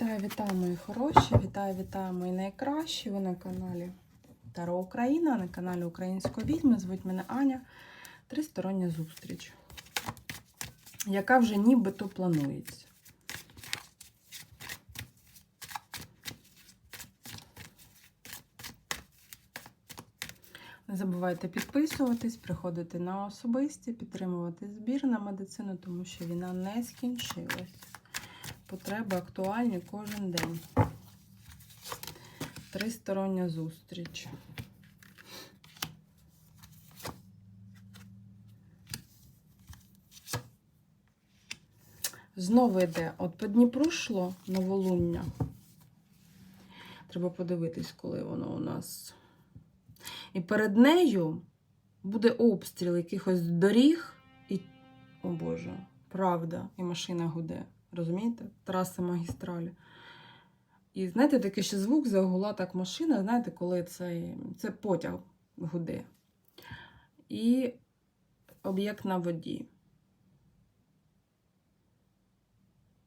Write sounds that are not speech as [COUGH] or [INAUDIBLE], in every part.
Вітаю, вітаю, мої хороші! Вітаю, вітаю, мої найкращі. Ви на каналі Таро Україна, на каналі Української відьми. Звуть мене Аня. Тристороння зустріч, яка вже нібито планується. Не забувайте підписуватись, приходити на особисті, підтримувати збір на медицину, тому що війна не скінчилась. Потреби актуальні кожен день. Тристороння зустріч. Знову йде. От по Дніпру йшло новолуння. Треба подивитись, коли воно у нас. І перед нею буде обстріл якихось доріг і. О Боже, правда, і машина гуде. Розумієте? Траси магістралі. І знаєте, такий ще звук загула так машина, знаєте, коли це, це потяг гуде. І об'єкт на воді.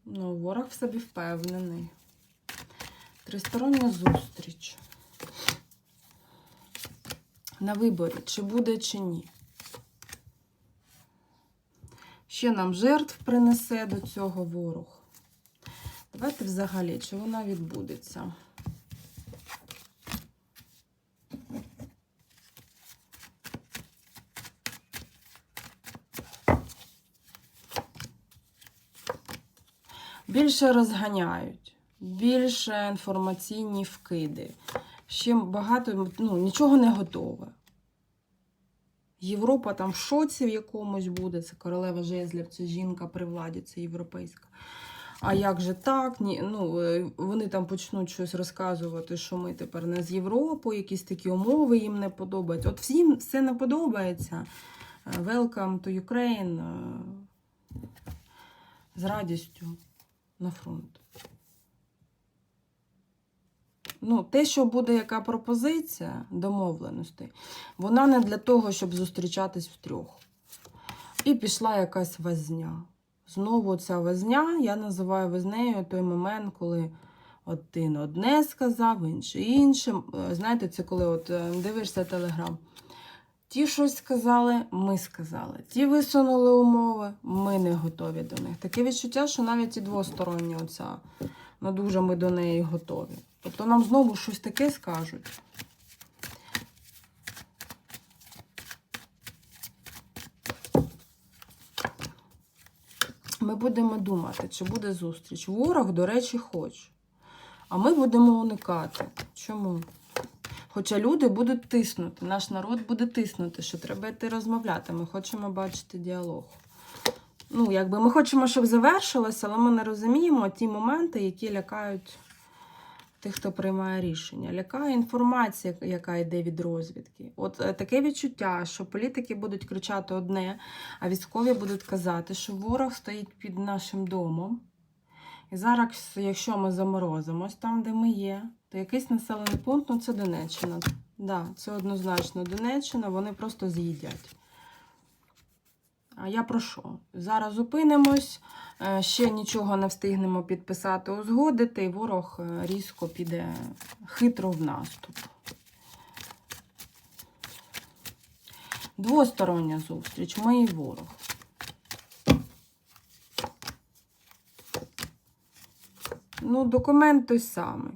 Ну, ворог в собі впевнений. Тристороння зустріч. На виборі, чи буде, чи ні. Ще нам жертв принесе до цього ворог. Давайте взагалі, чи вона відбудеться. Більше розганяють, більше інформаційні вкиди. Ще багато, ну, нічого не готове. Європа там в шоці в якомусь буде. Це королева жезлів, це жінка при владі, це європейська. А як же так? Ні, ну, е, Вони там почнуть щось розказувати, що ми тепер не з Європи, якісь такі умови їм не подобаються. От всім все не подобається. Е, Welcome to Ukraine. е, З радістю на фронт. Ну, те, що буде яка пропозиція домовленостей, вона не для того, щоб зустрічатись втрьох. І пішла якась возня. Знову ця возня, я називаю вознею той момент, коли один одне сказав, інший іншим. Е, Знаєте, це коли от е, дивишся телеграм. Ті щось сказали, ми сказали. Ті висунули умови, ми не готові до них. Таке відчуття, що навіть і двостороння оця, ну дуже ми до неї готові. Тобто нам знову щось таке скажуть. Ми будемо думати, чи буде зустріч. Ворог, до речі, хоче. А ми будемо уникати. Чому? Хоча люди будуть тиснути, наш народ буде тиснути, що треба йти розмовляти. Ми хочемо бачити діалог. Ну, якби ми хочемо, щоб завершилося, але ми не розуміємо ті моменти, які лякають тих, хто приймає рішення. Лякає інформація, яка йде від розвідки. От е, таке відчуття, що політики будуть кричати одне, а військові будуть казати, що ворог стоїть під нашим домом. І зараз, якщо ми заморозимось там, де ми є, то якийсь населений пункт, ну це Донеччина. Да, це однозначно Донеччина, вони просто з'їдять. А я про що? Зараз зупинимось, е, ще нічого не встигнемо підписати, узгодити, і ворог е, різко піде хитро в наступ. Двостороння зустріч, ми і ворог. Ну, документ той самий.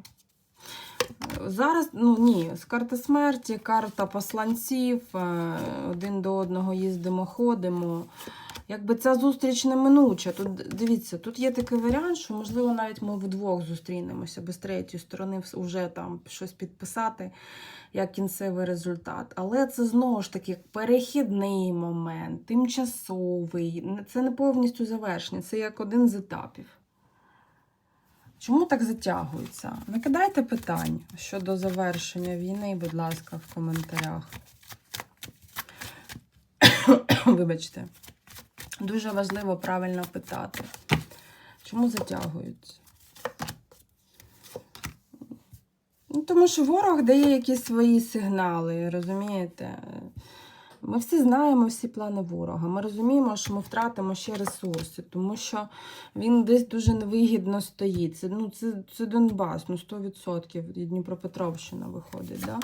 Зараз, ну ні, з карти смерті, карта посланців, е, один до одного їздимо, ходимо. Якби ця зустріч неминуча. Тут дивіться, тут є такий варіант, що, можливо, навіть ми вдвох зустрінемося без третьої сторони вже там щось підписати як кінцевий результат. Але це знову ж таки перехідний момент, тимчасовий. Це не повністю завершення, це як один з етапів. Чому так затягується? Накидайте питань щодо завершення війни, будь ласка, в коментарях. [COUGHS] Вибачте. Дуже важливо правильно питати. Чому затягується? Ну, тому що ворог дає якісь свої сигнали, розумієте? Ми всі знаємо всі плани ворога. Ми розуміємо, що ми втратимо ще ресурси, тому що він десь дуже невигідно стоїть. Це, ну, це, це Донбас, ну 100% і Дніпропетровщина виходить. Да?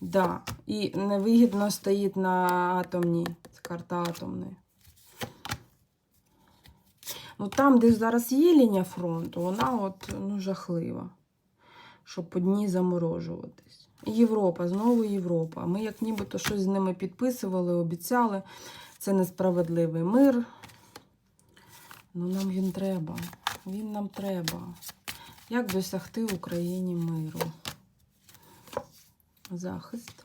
Да. І невигідно стоїть на атомній, це карта атомної. Ну там, де зараз є лінія фронту, вона от, ну, жахлива, щоб по дні заморожуватись. Європа, знову Європа. Ми як нібито щось з ними підписували, обіцяли. Це несправедливий мир. Ну нам він треба. Він нам треба. Як досягти Україні миру? Захист.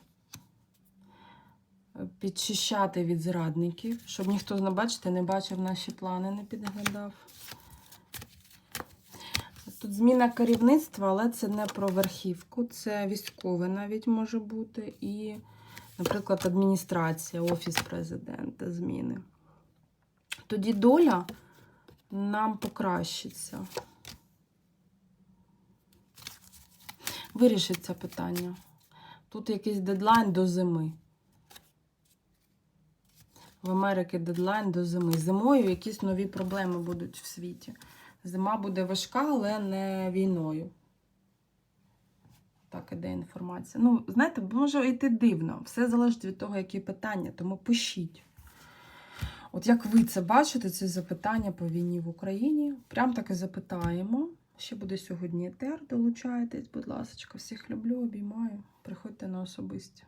Підчищати від зрадників, щоб ніхто, бачите, не бачив наші плани, не підглядав. Тут зміна керівництва, але це не про верхівку, це військове навіть може бути. І, наприклад, адміністрація, офіс президента, зміни. Тоді доля нам покращиться. Вирішиться питання. Тут якийсь дедлайн до зими. В Америці дедлайн до зими. Зимою якісь нові проблеми будуть в світі. Зима буде важка, але не війною. Так іде інформація. Ну, знаєте, може йти дивно. Все залежить від того, які питання, тому пишіть. От як ви це бачите, ці запитання по війні в Україні? Прям так і запитаємо. Ще буде сьогодні етер. Долучайтесь, будь ласка. Всіх люблю, обіймаю. Приходьте на особисті.